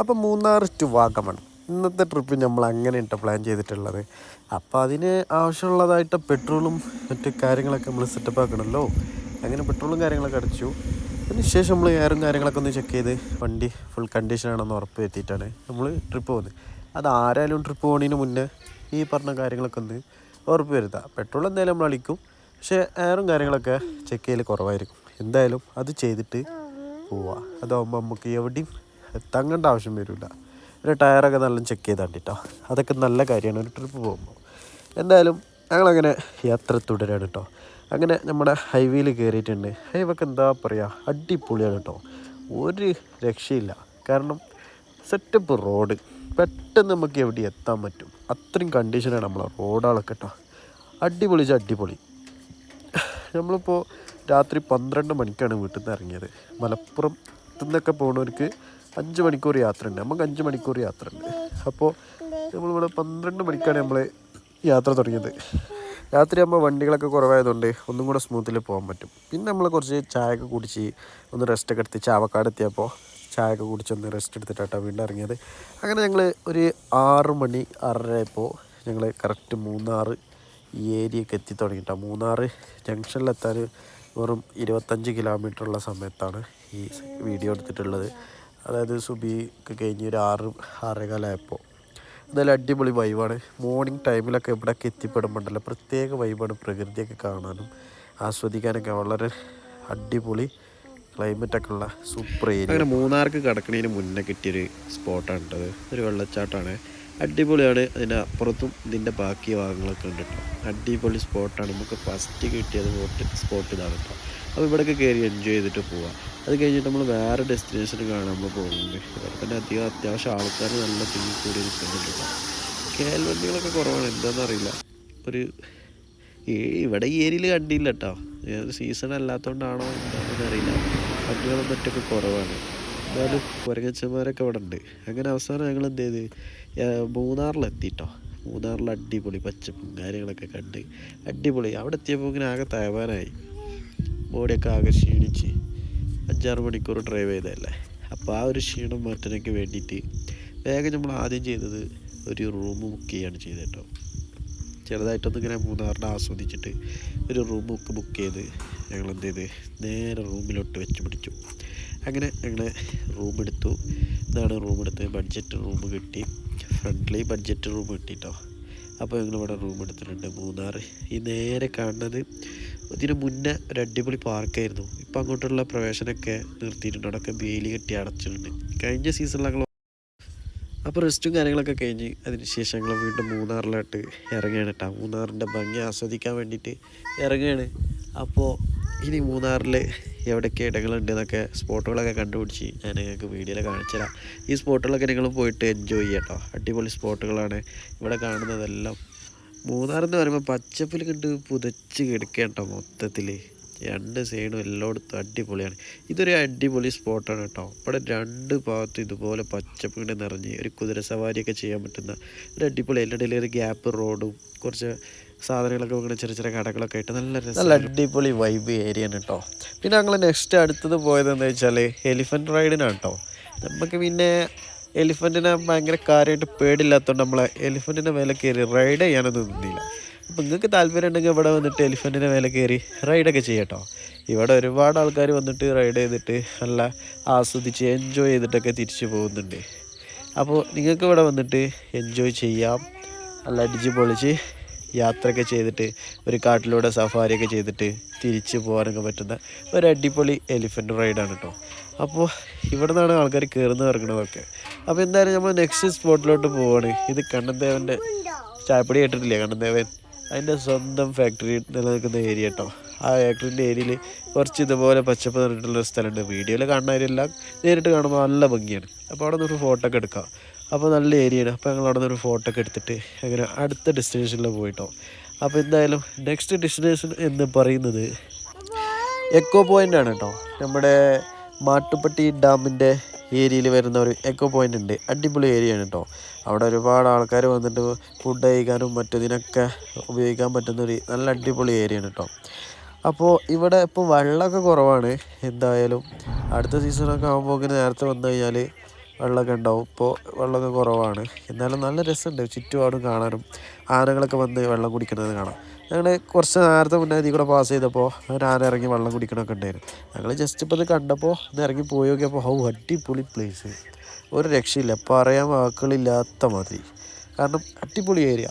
അപ്പോൾ മൂന്നാർ ടു വാഗമൺ. ഇന്നത്തെ ട്രിപ്പ് നമ്മൾ അങ്ങനെയാണ് പ്ലാൻ ചെയ്തിട്ടുള്ളത്. അപ്പോൾ അതിന് ആവശ്യമുള്ളതായിട്ട് പെട്രോളും മറ്റ് കാര്യങ്ങളൊക്കെ നമ്മൾ സെറ്റപ്പ് ആക്കണമല്ലോ. അങ്ങനെ പെട്രോളും കാര്യങ്ങളൊക്കെ അടിച്ചു. അതിനുശേഷം നമ്മൾ എയറും കാര്യങ്ങളൊക്കെ ഒന്ന് ചെക്ക് ചെയ്ത് വണ്ടി ഫുൾ കണ്ടീഷനാണെന്ന് ഉറപ്പ് വരുത്തിയിട്ടാണ് നമ്മൾ ട്രിപ്പ് പോകുന്നത്. അത് ആരായാലും ട്രിപ്പ് പോകുന്നതിന് മുന്നേ ഈ പറഞ്ഞ കാര്യങ്ങളൊക്കെ ഒന്ന് ഉറപ്പ് വരുത്തുക പെട്രോൾ എന്തായാലും നമ്മൾ അടിക്കും. പക്ഷേ എയറും കാര്യങ്ങളൊക്കെ ചെക്ക് ചെയ്യൽ കുറവായിരിക്കും. എന്തായാലും അത് ചെയ്തിട്ട് പോവുക അതാകുമ്പോൾ നമുക്ക് എവിടെയും തങ്ങേണ്ട ആവശ്യം വരില്ല. ഒരു ടയറൊക്കെ നല്ല ചെക്ക് ചെയ്താണ്ടിട്ടോ അതൊക്കെ നല്ല കാര്യമാണ്. ഒരു ട്രിപ്പ് പോകുമ്പോൾ എന്തായാലും ഞങ്ങളങ്ങനെ യാത്ര തുടരാണ് കേട്ടോ അങ്ങനെ നമ്മുടെ ഹൈവേയിൽ കയറിയിട്ടുണ്ട് ഹൈവൊക്കെ എന്താ പറയുക അടിപൊളിയാണ് കേട്ടോ ഒരു രക്ഷയില്ല. കാരണം സെറ്റപ്പ് റോഡ് പെട്ടെന്ന് നമുക്ക് എവിടെ എത്താൻ പറ്റും. അത്രയും കണ്ടീഷനാണ് നമ്മളെ റോഡുകളൊക്കെ കേട്ടോ അടിപൊളി അടിപൊളി. നമ്മളിപ്പോൾ രാത്രി പന്ത്രണ്ട് മണിക്കാണ് വീട്ടിൽ നിന്ന് ഇറങ്ങിയത്. മലപ്പുറം നിന്നൊക്കെ പോകുന്നവർക്ക് അഞ്ച് മണിക്കൂർ യാത്ര ഉണ്ട് നമുക്ക് അഞ്ച് മണിക്കൂർ യാത്ര ഉണ്ട് അപ്പോൾ നമ്മളിവിടെ പന്ത്രണ്ട് മണിക്കാണ് നമ്മൾ യാത്ര തുടങ്ങിയത്. രാത്രി ആകുമ്പോൾ വണ്ടികളൊക്കെ കുറവായതുകൊണ്ട് ഒന്നും കൂടെ സ്മൂത്തിൽ പോകാൻ പറ്റും. പിന്നെ നമ്മൾ കുറച്ച് ചായയൊക്കെ കുടിച്ച് ഒന്ന് റെസ്റ്റൊക്കെ എടുത്ത് ചാവക്കാട് എത്തിയപ്പോൾ ചായയൊക്കെ കുടിച്ചൊന്ന് റെസ്റ്റ് എടുത്തിട്ടാട്ടോ വീണ്ടും ഇറങ്ങിയത്. അങ്ങനെ ഞങ്ങൾ ഒരു ആറ് മണി ആറര ആയപ്പോൾ ഞങ്ങൾ കറക്റ്റ് മൂന്നാർ ഈ ഏരിയയൊക്കെ എത്തി തുടങ്ങിയിട്ടാണ് മൂന്നാർ ജംഗ്ഷനിലെത്താൻ വെറും ഇരുപത്തഞ്ച് കിലോമീറ്റർ ഉള്ള സമയത്താണ് ഈ വീഡിയോ എടുത്തിട്ടുള്ളത്. അതായത് സുബിക്ക് കഴിഞ്ഞ് ഒരു ആറ് ആറേകാലായപ്പോൾ എന്തായാലും അടിപൊളി വൈബാണ്. മോർണിംഗ് ടൈമിലൊക്കെ ഇവിടെയൊക്കെ എത്തിപ്പെടുമ്പോണ്ടല്ലോ. പ്രത്യേക വൈബാണ് പ്രകൃതിയൊക്കെ കാണാനും ആസ്വദിക്കാനൊക്കെ. വളരെ അടിപൊളി ക്ലൈമറ്റൊക്കെ ഉള്ള സൂപ്പർ ഏരിയ അങ്ങനെ മൂന്നാർക്ക് കിടക്കുന്നതിന് മുന്നേ കിട്ടിയൊരു സ്പോട്ടാണ് ഒരു വെള്ളച്ചാട്ടമാണ്. അടിപൊളിയാണ്. അതിന്റെ അപ്പുറത്തും ഇതിന്റെ ബാക്കി ഭാഗങ്ങളൊക്കെ ഉണ്ട് കേട്ടോ അടിപൊളി സ്പോട്ടാണ്. നമുക്ക് ഫസ്റ്റ് കിട്ടിയത് സ്പോട്ട് സ്പോട്ട് ഇതാണ് കേട്ടോ അപ്പോൾ ഇവിടെയൊക്കെ കയറി എൻജോയ് ചെയ്തിട്ട് പോവാം. അത് കഴിഞ്ഞിട്ട് നമ്മൾ വേറെ ഡെസ്റ്റിനേഷൻ കാണാൻ നമ്മൾ പോകുന്നുണ്ട്. ഇവിടെ തന്നെ അധികം അത്യാവശ്യം ആൾക്കാർ നല്ല തിങ്ങി കൂടി നിൽക്കുന്നുണ്ട് കേട്ടോ കേൽവണ്ടികളൊക്കെ കുറവാണ്. എന്താണെന്നറിയില്ല ഒരു ഈ ഇവിടെ ഈ ഏരിയയിൽ കണ്ടില്ല കേട്ടോ സീസൺ അല്ലാത്തതുകൊണ്ടാണോ എന്താണെന്ന് അറിയില്ല. വണ്ടികളും മറ്റൊക്കെ കുറവാണ്. എന്നാലും കുരങ്ങച്ചന്മാരൊക്കെ ഇവിടെ ഉണ്ട് അങ്ങനെ അവസാനം ഞങ്ങൾ എന്ത് ചെയ്ത്? മൂന്നാറിലെത്തി കേട്ടോ മൂന്നാറിൽ അടിപൊളി പച്ചപ്പും കാര്യങ്ങളൊക്കെ കണ്ട് അടിപൊളി. അവിടെ എത്തിയപ്പോൾ ഇങ്ങനെ ആകെ തയവാനായി ബോഡിയൊക്കെ ആകെ ക്ഷീണിച്ച്. അഞ്ചാറ് മണിക്കൂർ ഡ്രൈവ് ചെയ്തതല്ലേ? അപ്പോൾ ആ ഒരു ക്ഷീണം മാറ്റാനൊക്കെ വേണ്ടിയിട്ട് വേഗം നമ്മൾ ആദ്യം ചെയ്തത് ഒരു റൂം ബുക്ക് ചെയ്യാണ് ചെയ്തത് കേട്ടോ ചെറുതായിട്ടൊന്ന് ഇങ്ങനെ മൂന്നാറിനെ ആസ്വദിച്ചിട്ട് ഒരു റൂം ബുക്ക് ബുക്ക് ചെയ്ത് ഞങ്ങൾ എന്ത് ചെയ്ത്? നേരെ റൂമിലോട്ട് വെച്ച് പിടിച്ചു. അങ്ങനെ ഞങ്ങൾ റൂം എടുത്തു. ഇതാണ് റൂം എടുത്ത് ബഡ്ജറ്റ് റൂം കിട്ടി. ഫ്രണ്ട്ലി ബഡ്ജറ്റ് റൂം കിട്ടിട്ടോ. അപ്പോൾ ഞങ്ങൾ ഇവിടെ റൂം എടുത്തിട്ടുണ്ട് മൂന്നാർ ഈ നേരെ കാണുന്നത് ഇതിന് മുന്നേ ഒരു അടിപൊളി പാർക്കായിരുന്നു ഇപ്പം അങ്ങോട്ടുള്ള പ്രവേശനമൊക്കെ നിർത്തിയിട്ടുണ്ട്. അവിടെയൊക്കെ വേലി കെട്ടി അടച്ചിട്ടുണ്ട്. കഴിഞ്ഞ സീസണിൽ ഞങ്ങൾ അപ്പോൾ റെസ്റ്റും കാര്യങ്ങളൊക്കെ കഴിഞ്ഞ് അതിന് ശേഷം ഞങ്ങൾ വീണ്ടും മൂന്നാറിലോട്ട് ഇറങ്ങുകയാണ് കേട്ടോ മൂന്നാറിന്റെ ഭംഗി ആസ്വദിക്കാൻ വേണ്ടിയിട്ട് ഇറങ്ങുകയാണ്. അപ്പോൾ ഇനി മൂന്നാറിൽ എവിടെയൊക്കെ ഇടങ്ങളുണ്ട് എന്നൊക്കെ സ്പോട്ടുകളൊക്കെ കണ്ടുപിടിച്ച് ഞാൻ നിങ്ങൾക്ക് വീഡിയോയിൽ കാണിച്ചു തരാം. ഈ സ്പോട്ടുകളൊക്കെ നിങ്ങൾ പോയിട്ട് എൻജോയ് ചെയ്യാം കേട്ടോ അടിപൊളി സ്പോട്ടുകളാണ്. ഇവിടെ കാണുന്നതെല്ലാം മൂന്നാർ എന്ന് പറയുമ്പോൾ പച്ചപ്പിൽ കണ്ട് പുതച്ച് കിടക്കേട്ടോ മൊത്തത്തിൽ രണ്ട് സൈഡും എല്ലായിടത്തും അടിപൊളിയാണ്. ഇതൊരു അടിപൊളി സ്പോട്ടാണ് കേട്ടോ. ഇവിടെ രണ്ട് ഭാഗത്തും ഇതുപോലെ പച്ചപ്പ് കൊണ്ട് നിറഞ്ഞ് ഒരു കുതിര സവാരിയൊക്കെ ചെയ്യാൻ പറ്റുന്ന ഒരു അടിപൊളി എല്ലാ ഒരു ഗ്യാപ്പ് റോഡും കുറച്ച് സാധനങ്ങളൊക്കെ ഇങ്ങനെ ചെറിയ ചെറിയ കടകളൊക്കെ ആയിട്ട് നല്ല രസം. നല്ല അടിപൊളി വൈബ് ഏരിയ ആണ് കേട്ടോ പിന്നെ ഞങ്ങൾ നെക്സ്റ്റ് അടുത്തത് പോയത് എന്താ വെച്ചാൽ എലിഫന്റ് റൈഡിനാണ് കേട്ടോ നമുക്ക് പിന്നെ എലിഫന്റിനെ ഭയങ്കര കാര്യമായിട്ട് പേടില്ലാത്തതുകൊണ്ട് നമ്മളെ എലിഫന്റിന്റെ മേലെ കയറി റൈഡ് ചെയ്യാനൊന്നും നിന്നില്ല. അപ്പോൾ നിങ്ങൾക്ക് താല്പര്യം ഉണ്ടെങ്കിൽ ഇവിടെ വന്നിട്ട് എലിഫന്റിന്റെ മേലെ കയറി റൈഡൊക്കെ ചെയ്യട്ടോ ഇവിടെ ഒരുപാട് ആൾക്കാർ വന്നിട്ട് റൈഡ് ചെയ്തിട്ട് നല്ല ആസ്വദിച്ച് എൻജോയ് ചെയ്തിട്ടൊക്കെ തിരിച്ചു പോകുന്നുണ്ട്. അപ്പോൾ നിങ്ങൾക്ക് ഇവിടെ വന്നിട്ട് എൻജോയ് ചെയ്യാം. നല്ല അടിച്ച് പൊളിച്ച് യാത്രയൊക്കെ ചെയ്തിട്ട് ഒരു കാട്ടിലൂടെ സഫാരിയൊക്കെ ചെയ്തിട്ട് തിരിച്ച് പോകാനൊക്കെ പറ്റുന്ന ഒരു അടിപൊളി എലിഫന്റ് റൈഡാണ് കേട്ടോ അപ്പോൾ ഇവിടെ നിന്നാണ് ആൾക്കാർ കയറുന്ന ഇറങ്ങണതൊക്കെ അപ്പോൾ എന്തായാലും നമ്മൾ നെക്സ്റ്റ് സ്പോട്ടിലോട്ട് പോവാണ്. ഇത് കണ്ണൻദേവന്റെ ചായപ്പൊടി കേട്ടിട്ടില്ലേ? കണ്ണൻദേവൻ അതിന്റെ സ്വന്തം ഫാക്ടറി നിലനിൽക്കുന്ന ഏരിയ കേട്ടോ ആ ഫാക്ടറിന്റെ ഏരിയയിൽ കുറച്ച് ഇതുപോലെ പച്ചപ്പ് നിറഞ്ഞിട്ടുള്ളൊരു സ്ഥലമുണ്ട്. വീഡിയോയിൽ കാണുന്നവരെല്ലാം നേരിട്ട് കാണുമ്പോൾ നല്ല ഭംഗിയാണ്. അപ്പോൾ അവിടെ നിന്ന് ഫോട്ടോ ഒക്കെ എടുക്കാം. അപ്പോൾ നല്ല ഏരിയയാണ്. അപ്പോൾ ഞങ്ങൾ അവിടെ നിന്ന് ഒരു ഫോട്ടോ ഒക്കെ എടുത്തിട്ട് അങ്ങനെ അടുത്ത ഡെസ്റ്റിനേഷനിൽ പോയിട്ടോ. അപ്പോൾ എന്തായാലും നെക്സ്റ്റ് ഡെസ്റ്റിനേഷൻ എന്ന് പറയുന്നത് എക്കോ പോയിന്റ് ആണ് കേട്ടോ. നമ്മുടെ മാട്ടുപ്പട്ടി ഡാമിന്റെ ഏരിയയിൽ വരുന്ന ഒരു എക്കോ പോയിന്റ് ഉണ്ട്. അടിപൊളി ഏരിയ ആണ് കേട്ടോ. അവിടെ ഒരുപാട് ആൾക്കാർ വന്നിട്ട് ഫുഡ് കഴിക്കാനും മറ്റതിനൊക്കെ ഉപയോഗിക്കാൻ പറ്റുന്ന ഒരു നല്ല അടിപൊളി ഏരിയ ആണ് കേട്ടോ. അപ്പോൾ ഇവിടെ ഇപ്പോൾ വെള്ളമൊക്കെ കുറവാണ്. എന്തായാലും അടുത്ത സീസണൊക്കെ ആകുമ്പോൾ ഇങ്ങനെ നേരത്തെ വന്നു കഴിഞ്ഞാൽ വെള്ളമൊക്കെ ഉണ്ടാവും. ഇപ്പോൾ വെള്ളമൊക്കെ കുറവാണ്. എന്നാലും നല്ല രസമുണ്ട്. ചുറ്റുപാടും കാണാനും. ആനകളൊക്കെ വന്ന് വെള്ളം കുടിക്കുന്നത് കാണാം. ഞങ്ങൾ കുറച്ച് നേരത്തെ മുന്നേ ഇതിൽ കൂടെ പാസ് ചെയ്തപ്പോൾ ഒരു ആന ഇറങ്ങി വെള്ളം കുടിക്കണമൊക്കെ ഉണ്ടായിരുന്നു. ഞങ്ങൾ ജസ്റ്റ് ഇപ്പോൾ ഇത് കണ്ടപ്പോൾ ഇത് ഇറങ്ങി പോയി നോക്കിയപ്പോൾ ഹൗ അടിപൊളി പ്ലേസ് ഒരു രക്ഷയില്ല. പറയാൻ വാക്കുകളില്ലാത്ത മാതിരി. കാരണം അടിപൊളി ഏരിയ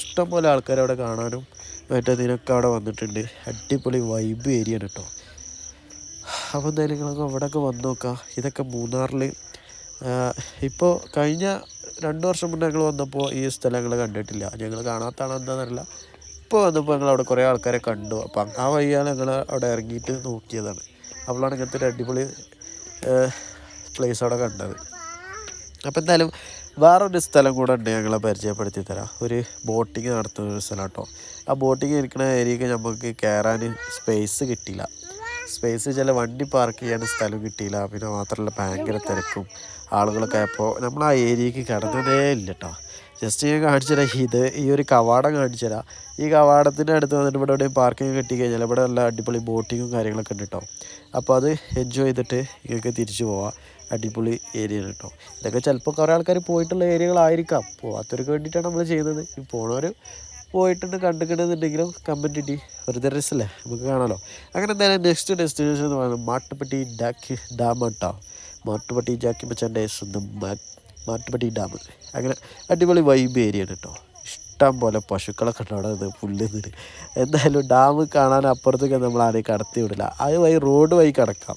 ഇഷ്ടംപോലെ ആൾക്കാർ അവിടെ കാണാനും മറ്റേതിനൊക്കെ അവിടെ വന്നിട്ടുണ്ട്. അടിപൊളി വൈബ് ഏരിയ ആണ് കേട്ടോ അപ്പോൾ എന്തായാലും നിങ്ങളൊക്കെ അവിടെയൊക്കെ വന്ന് നോക്കാം. ഇതൊക്കെ മൂന്നാറിൽ ഇപ്പോൾ കഴിഞ്ഞ രണ്ട് വർഷം മുന്നേ ഞങ്ങൾ വന്നപ്പോൾ ഈ സ്ഥലങ്ങൾ കണ്ടിട്ടില്ല. ഞങ്ങൾ കാണാത്തതാണ് എന്താണെന്നറിയില്ല ഇപ്പോൾ വന്നപ്പോൾ ഞങ്ങൾ അവിടെ കുറേ ആൾക്കാരെ കണ്ടു. അപ്പം ആ വഴിയാണ് ഞങ്ങൾ അവിടെ ഇറങ്ങിയിട്ട് നോക്കിയതാണ്. അപ്പോഴാണ് ഇങ്ങനത്തെ ഒരു അടിപൊളി പ്ലേസ് അവിടെ കണ്ടത്. അപ്പോൾ എന്തായാലും വേറൊരു സ്ഥലം കൂടെ ഉണ്ട് ഞങ്ങളെ പരിചയപ്പെടുത്തി തരാം. ഒരു ബോട്ടിങ് നടത്തുന്ന ഒരു സ്ഥലം കേട്ടോ. ആ ബോട്ടിങ് ഇരിക്കുന്ന ഏരിയക്ക് നമുക്ക് കയറാൻ സ്പേസ് കിട്ടിയില്ല. സ്പേസ് ചില വണ്ടി പാർക്ക് ചെയ്യാൻ സ്ഥലം കിട്ടിയില്ല. പിന്നെ മാത്രമല്ല ഭയങ്കര തിരക്കും. ആളുകളൊക്കെ ആയപ്പോൾ നമ്മൾ ആ ഏരിയക്ക് കടന്നതേ ഇല്ല കേട്ടോ ജസ്റ്റ് ഞാൻ കാണിച്ചു തരാം. ഇത് ഈ ഒരു കവാടം കാണിച്ചു തരാം. ഈ കവാടത്തിന്റെ അടുത്ത് വന്നിട്ട് ഇവിടെ എവിടെയും പാർക്കിംഗ് കിട്ടി കഴിഞ്ഞാൽ ഇവിടെ നല്ല അടിപൊളി ബോട്ടിങ്ങും കാര്യങ്ങളൊക്കെ ഉണ്ട് കേട്ടോ അപ്പോൾ അത് എൻജോയ് ചെയ്തിട്ട് ഇങ്ങനെ തിരിച്ചു പോവാം. അടിപൊളി ഏരിയ കേട്ടോ ഇതൊക്കെ ചിലപ്പോൾ കുറേ ആൾക്കാർ പോയിട്ടുള്ള ഏരിയകളായിരിക്കാം. പോവാത്തവർക്ക് വേണ്ടിയിട്ടാണ് നമ്മൾ ചെയ്യുന്നത്. ഈ പോണവർ പോയിട്ടുണ്ട് കണ്ടിട്ടുണ്ടെന്നുണ്ടെങ്കിലും കമന്റ് ഇട്ടി വെറുതെ രസമല്ലേ നമുക്ക് കാണാമല്ലോ അങ്ങനെ എന്തായാലും നെക്സ്റ്റ് ഡെസ്റ്റിനേഷൻ എന്ന് പറയുന്നത് മാട്ടുപ്പെട്ടി ഡാക്ക് ഡാം കേട്ടോ മാട്ടുപ്പെട്ടി ജാക്കി മച്ചാന്റെ സ്വന്തം മാട്ടുപ്പെട്ടി ഡാം. അങ്ങനെ അടിപൊളി വൈബ് ഏരിയ ആണ് കേട്ടോ. ഇഷ്ടം പോലെ പശുക്കളൊക്കെ ഉണ്ട് അവിടെ പുല്ല് നിന്ന് എന്തായാലും ഡാം കാണാൻ അപ്പുറത്തേക്ക് നമ്മൾ ആരെയും കടത്തി വിടില്ല. അത് വഴി റോഡ് വഴി കിടക്കാം.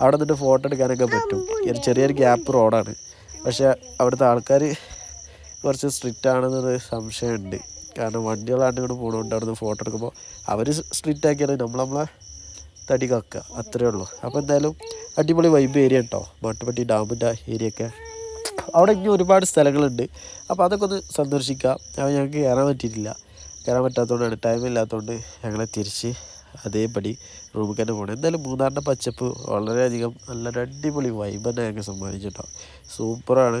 അവിടെ നിന്നിട്ട് ഫോട്ടോ എടുക്കാനൊക്കെ പറ്റും. ഒരു ചെറിയൊരു ഗ്യാപ്പ് റോഡാണ് പക്ഷേ അവിടുത്തെ ആൾക്കാർ കുറച്ച് സ്ട്രിക്റ്റ് ആണെന്നൊരു സംശയമുണ്ട്. കാരണം വണ്ടികളാണ്ട് ഇങ്ങോട്ട് പോകണോണ്ട് നിന്ന് ഫോട്ടോ എടുക്കുമ്പോൾ അവർ സ്ട്രീറ്റ് ആക്കിയാലും നമ്മൾ നമ്മളെ തടി കാക്കുക അത്രേ ഉള്ളൂ. അപ്പോൾ എന്തായാലും അടിപൊളി വൈബ് ഏരിയ കേട്ടോ മാട്ടുപട്ടി ഡാമിന്റെ ഏരിയ ഒക്കെ. അവിടെ ഇനി ഒരുപാട് സ്ഥലങ്ങളുണ്ട്. അപ്പോൾ അതൊക്കെ ഒന്ന് സന്ദർശിക്കാം. അപ്പോൾ ഞങ്ങൾക്ക് കയറാൻ പറ്റിയിട്ടില്ല. കയറാൻ പറ്റാത്തതുകൊണ്ടാണ് ടൈം ഇല്ലാത്തതുകൊണ്ട് ഞങ്ങളെ തിരിച്ച് അതേപടി റൂമിൽ തന്നെ പോകണം എന്തായാലും മൂന്നാറിന്റെ പച്ചപ്പ് വളരെയധികം നല്ലൊരു അടിപൊളി വൈബ് തന്നെ ഞങ്ങൾക്ക് സമ്മാനിച്ചിട്ടോ. സൂപ്പറാണ്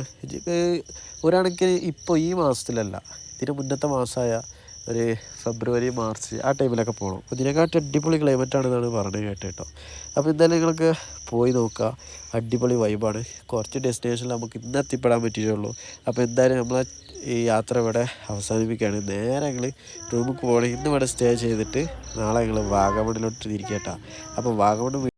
ഒരാണെങ്കിൽ ഇപ്പോൾ ഈ മാസത്തിലല്ല. ഇതിന് മുന്നത്തെ മാസമായ ഒരു ഫെബ്രുവരി മാർച്ച് ആ ടൈമിലൊക്കെ പോകണം അപ്പോൾ ഇതിനെക്കാട്ടും അടിപൊളി ക്ലൈമറ്റ് ആണെന്നാണ് പറഞ്ഞത് കേട്ടോ കേട്ടോ. അപ്പോൾ എന്തായാലും നിങ്ങൾക്ക് പോയി നോക്കുക അടിപൊളി വൈബാണ് കുറച്ച് ഡെസ്റ്റിനേഷനിൽ നമുക്ക് ഇന്ന് എത്തിപ്പെടാൻ പറ്റിയിട്ടുള്ളൂ അപ്പോൾ എന്തായാലും നമ്മൾ ഈ യാത്ര ഇവിടെ അവസാനിപ്പിക്കുകയാണ്. നേരെ ഞങ്ങൾ റൂമിൽ പോകണം. ഇന്ന് ഇവിടെ സ്റ്റേ ചെയ്തിട്ട് നാളെ ഞങ്ങൾ വാഗമണിലോട്ട് തിരിക്കട്ടോ അപ്പോൾ വാഗമൺ